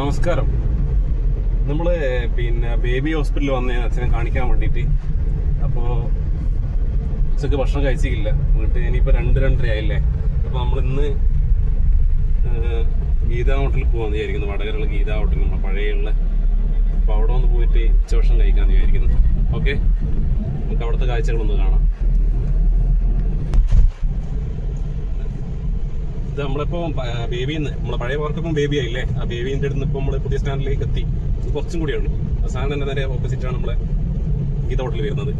നമസ്കാരം. നമ്മൾ പിന്നെ ബേബി ഹോസ്പിറ്റലിൽ വന്ന അച്ഛനെ കാണിക്കാൻ വേണ്ടിയിട്ട്. അപ്പോൾ ഉച്ചയ്ക്ക് ഭക്ഷണം കഴിച്ചിട്ടില്ല. വീട്ടിൽ ഇനിയിപ്പോൾ രണ്ട് രണ്ടര ആയില്ലേ? അപ്പോൾ നമ്മൾ ഇന്ന് ഗീതാ ഹോട്ടലിൽ പോകാമെന്ന് വിചാരിക്കുന്നു. വടകരയുള്ള ഗീതാ ഹോട്ടലിൽ നമ്മൾ പഴയുള്ള. അപ്പോൾ അവിടെ ഒന്ന് പോയിട്ട് ഉച്ചഭക്ഷണം കഴിക്കാമെന്ന് വിചാരിക്കുന്നു. ഓക്കെ? നമുക്ക് അവിടുത്തെ കാഴ്ചകളൊന്ന് കാണാം. നമ്മളിപ്പോ ബേബിന്ന് നമ്മളെ പഴയ വർക്കിപ്പം ബേബി ആയില്ലേ? ആ ബേബിന്റെ അടുത്ത് ഇപ്പൊ നമ്മൾ പുതിയ സ്റ്റാൻഡിലേക്ക് എത്തി. കുറച്ചും കൂടിയുണ്ട് സാധനം തന്നെ നേരെ ഓപ്പോസിറ്റ് ആണ് നമ്മളെ ഗീത ഹോട്ടൽ വരുന്നത്.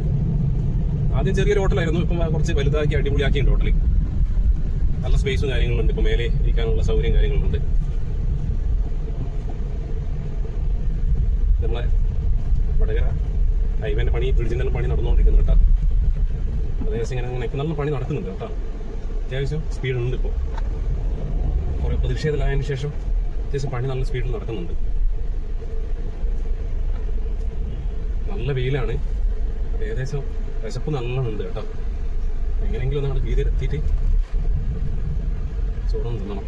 ആദ്യം ചെറിയൊരു ഹോട്ടലായിരുന്നു ഇപ്പം കുറച്ച് വലുതാക്കി അടിപൊളിയാക്കിയിട്ടുണ്ട് ഹോട്ടലിൽ നല്ല സ്പേസും കാര്യങ്ങളുണ്ട് ഇപ്പൊ മേലെ ഇരിക്കാനുള്ള സൗകര്യം കാര്യങ്ങളുണ്ട്. നമ്മളെ വടകര ഹൈവേന്റെ പണി ബ്രിഡ്ജിന്റെ പണി നടന്നുകൊണ്ടിരിക്കുന്നു കേട്ടോ. അതേസരം ഇങ്ങനെ നല്ല പണി നടക്കുന്നുണ്ട് കേട്ടോ. അത്യാവശ്യം സ്പീഡ് ഉണ്ട് ഇപ്പോൾ കുറെ പ്രതിഷേധത്തിലായതിനു ശേഷം അത്യാവശ്യം പണി നല്ല സ്പീഡിൽ നടക്കുന്നുണ്ട്. നല്ല വെയിലാണ്. ഏകദേശം വിശപ്പ് നല്ലോണമുണ്ട് കേട്ടോ. എങ്ങനെയെങ്കിലും ഒന്ന് വീതി എത്തിയിട്ട് ചോറൊന്ന് തിന്നണം.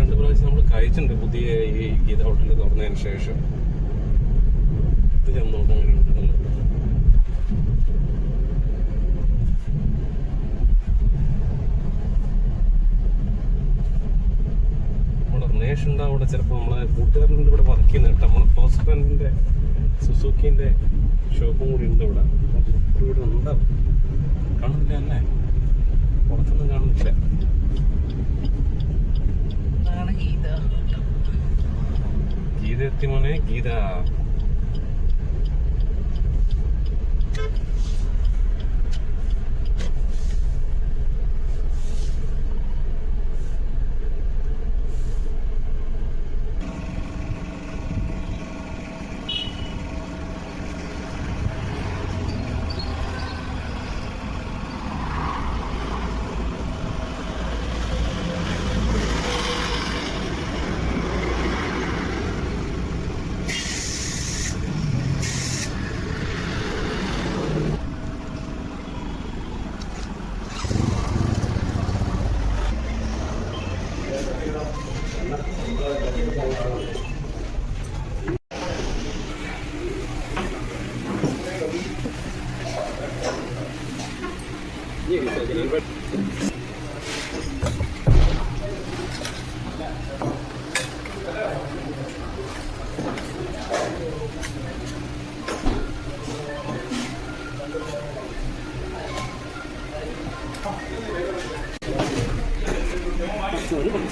രണ്ട് പ്രാവശ്യം നമ്മൾ കഴിച്ചിട്ടുണ്ട് പുതിയ ഈ ഗീത ഹോട്ടലിൽ തുറന്നതിന് ശേഷം. ഇത് ചെന്ന് നോക്കാൻ അങ്ങനെ റിലേഷൻ ഉണ്ടാവും അവിടെ ചിലപ്പോൾ നമ്മളെ കൂട്ടുകാരന്റെ ഇവിടെ വർക്ക് ചെയ്യുന്ന കേട്ടോ. നമ്മളെ ക്ലോസ് ഫ്രണ്ടിന്റെ സുസുക്കിന്റെ ഷോപ്പും കൂടി ഉണ്ട് ഇവിടെ. ഇവിടെ ഉണ്ടാവും കാണുന്നില്ല അല്ലേ? പുറത്തൊന്നും കാണുന്നില്ല. ഗീത എത്തി മോനെ. Geetha.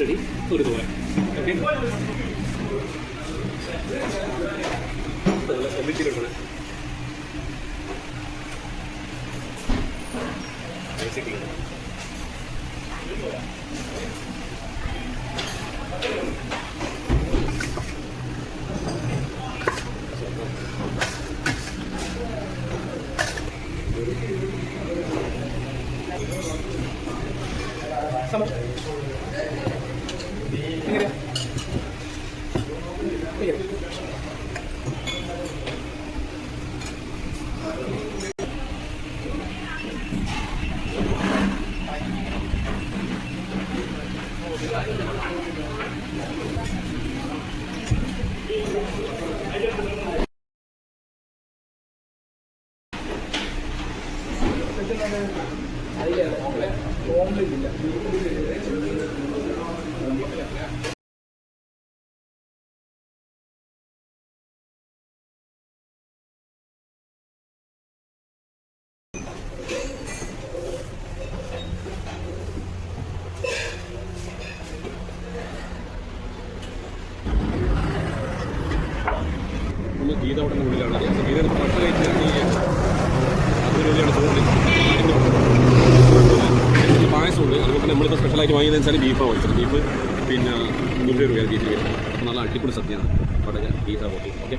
Custody, Uruguay. Okay. Sama. Geetha അവിടെ ഉള്ളിലാണ് പാട്ട് ഇറങ്ങി. അതൊരു വലിയ തന്നെ നമ്മളിപ്പോൾ സ്പെഷ്യലായിട്ട് വാങ്ങിയത് വെച്ചാൽ ബീഫാണ് വാങ്ങിച്ചത്. ബീഫ് പിന്നെ നൂറ് രൂപയാണ് ബീഫ് അപ്പോൾ നല്ല അടിപൊളി സദ്യയാണ്. വടക ബീഫാണ് ഓക്കെ?